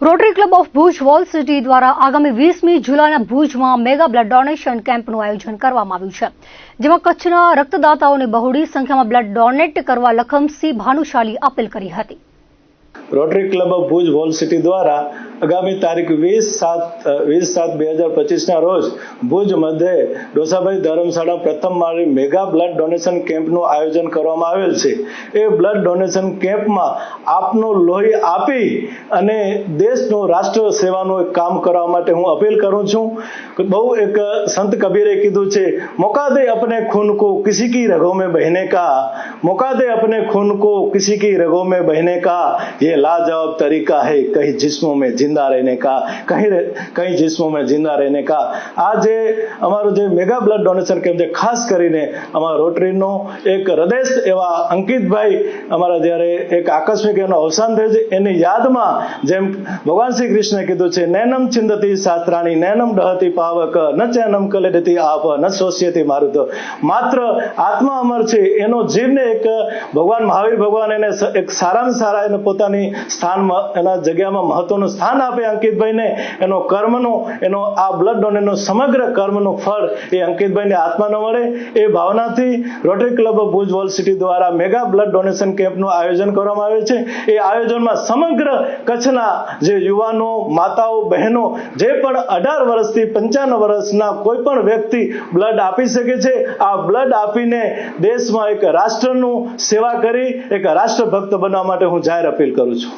Rotary club of Bhuj wall city દ્વારા આગામી વીસમી જુલાઈના ભુજમાં મેગા બ્લડ ડોનેશન કેમ્પનું આયોજન કરવામાં આવ્યું છે. જેમાં કચ્છના રક્તદાતાઓને બહોળી સંખ્યામાં બ્લડ ડોનેટ કરવા લખમસિંહ ભાનુશાલી અપીલ કરી હતી. Rotary club of Bhuj wall city દ્વારા આગામી તારીખ વીસ સાત વીસ સાત બે હજાર પચીસના રોજ ભુજ મધ્યે ડોસાભાઈ ધર્મશાળા પ્રથમ માળી મેગા બ્લડ ડોનેશન કેમ્પનું આયોજન કરવામાં આવેલ છે એ બ્લડ ડોનેશન કેમ્પમાં આપનું લોહી આપી અને દેશનું રાષ્ટ્ર સેવાનું એક કામ કરવા માટે હું અપીલ કરું છું બહુ એક સંત કબીરે કીધું છે મોકા દે अपने खून को किसी की रगों में बहने का मौका दे अपने खून को किसी की रगों में बहने का ये लाजवाब तरीका है कहीं जिस्मों में जिंदा रहने का कहीं કઈ जिस्मों में जिंदा रहने का આ જે અમારું જે મેગા બ્લડ ડોનેશન કેમ્પ છે ખાસ કરીને અમારા રોટરીનો એક હૃદય એવા અંકિતભાઈ અમારા જ્યારે એક આકસ્મિક એનું અવસાન થયું છે એની યાદમાં જેમ ભગવાન શ્રી કૃષ્ણે કીધું છે નૈનમ ચિંદતી શાસ્ત્રાણી નૈનમ દહતી પાવક ન ચેનમ કલેડતી આપ ન શોષ્યતી મારુત માત્ર આત્મા અમર છે એનો જીવને એક ભગવાન મહાવીર ભગવાન એને એક સારામાં સારા એને પોતાની સ્થાન એના જગ્યામાં મહત્વનું સ્થાન આપે અંકિતભાઈને. એનો કર્મનો, એનો આ બ્લડ ડોનેટનો સમગ્ર કર્મનું ફળ એ અંકિતભાઈને આત્માનો મળે. એ ભાવનાથી rotary club of Bhuj wall city દ્વારા મેગા બ્લડ ડોનેશન કેમ્પનું આયોજન કરવામાં આવે છે. એ આયોજનમાં સમગ્ર કચ્છના જે યુવાનો, માતાઓ, બહેનો જે પણ અઢાર વર્ષથી પંચાવન વર્ષના કોઈ પણ વ્યક્તિ બ્લડ આપી શકે છે, આ બ્લડ આપીને દેશમાં એક રાષ્ટ્રનું સેવા કરી, એક રાષ્ટ્રભક્ત બનવા માટે હું જાહેર અપીલ કરું છું.